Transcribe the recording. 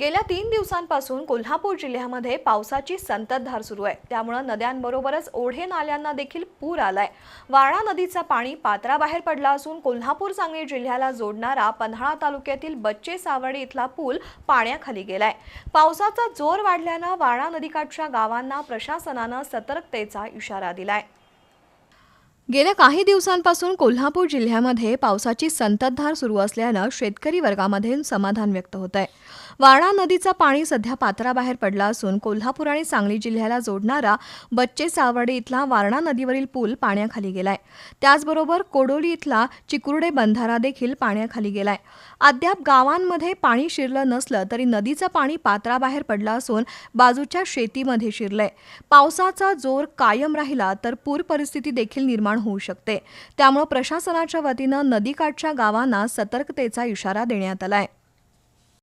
गेल्या तीन दिवसांपासून कोल्हापूर जिल्ह्यामध्ये पावसाची संततधार सुरू आहे. त्यामुळे नद्यांबरोबरच ओढे नाल्यांना देखील पूर आलाय. वाळा नदीचा पाणी पात्राबाहेर पडला असून कोल्हापूर सांगली जिल्ह्याला जोडणारा पन्हाळा तालुक्यातील बच्चे सावडी इथला पूल पाण्याखाली गेलाय. पावसाचा जोर वाढल्यानं वाळा नदीकाठच्या गावांना प्रशासनानं सतर्कतेचा इशारा दिलाय. गेल्या काही दिवसांपासून कोल्हापूर जिल्ह्यामध्ये पावसाची संततधार सुरू असल्यानं शेतकरी वर्गामध्ये समाधान व्यक्त होत आहे वारणा नदीचा पाणी सध्या पात्राबाहेर पडला असून कोल्हापूर आणि सांगली जिल्ह्याला जोडणारा बच्चे सावडे इथला वारणा नदीवरील पूल पाण्याखाली गेलाय. त्याचबरोबर कोडोली इथला चिकुर्डे बंधारा देखील पाण्याखाली गेलाय. अद्याप गावांमध्ये पाणी शिरलं नसलं तरी नदीचं पाणी पात्राबाहेर पडलं असून बाजूच्या शेतीमध्ये शिरलंय. पावसाचा जोर कायम राहिला तर पूर परिस्थिती देखील निर्माण होऊ शकते. त्यामुळे प्रशासनाच्या वतीनं नदीकाठच्या गावांना सतर्कतेचा इशारा देण्यात आलाय.